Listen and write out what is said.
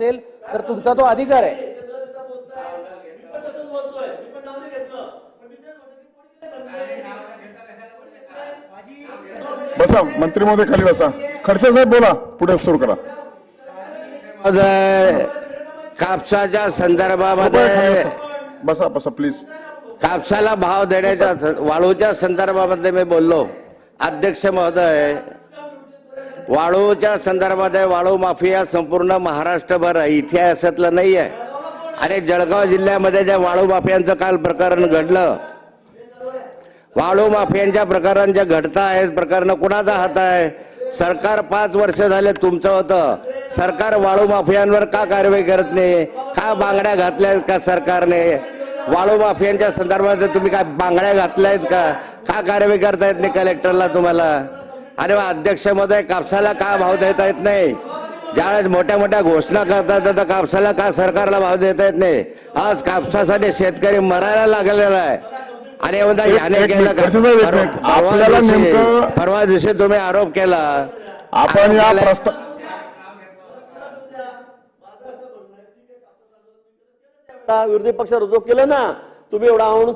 असेल तर तुमचा तो अधिकार आहे. बसा मंत्री महोदय खाली बसा. खडसे साहेब बोला. पुढे सुरू करा. कापसाच्या संदर्भामध्ये बसा. बसा बसा प्लीज कापसाला भाव देण्याच्या वाळूच्या संदर्भामध्ये मी बोललो. अध्यक्ष महोदय वाळूच्या संदर्भामध्ये वाळू माफिया संपूर्ण महाराष्ट्रभर आहे. इतिहासातलं नाही आहे आणि जळगाव जिल्ह्यामध्ये ज्या वाळू माफियांचं काल प्रकरण घडलं वाळू माफियांच्या प्रकरण जे घडत आहेत प्रकरण कुणाचा हात आहे? सरकार पाच वर्ष झाले तुमचं होतं. सरकार वाळू माफियांवर का कारवाई करत नाही? का बांगड्या घातल्या का सरकारने? वाळू माफियांच्या संदर्भात तुम्ही काय बांगड्या घातल्यात का? का कारवाई करता येत नाही कलेक्टरला तुम्हाला? अरे वा, अध्यक्ष महोदय कापसाला का भाव देता येत नाही? ज्यावेळेस मोठ्या मोठ्या घोषणा करतात तर कापसाला का सरकारला भाव देता येत नाही? आज कापसासाठी शेतकरी मरायला लागलेला आहे. आणि याने केलं परवा- दिवशी- तुम्ही आरोप केला. आपण या विरोधी पक्षावर रुजू केलं ना तुम्ही एवढा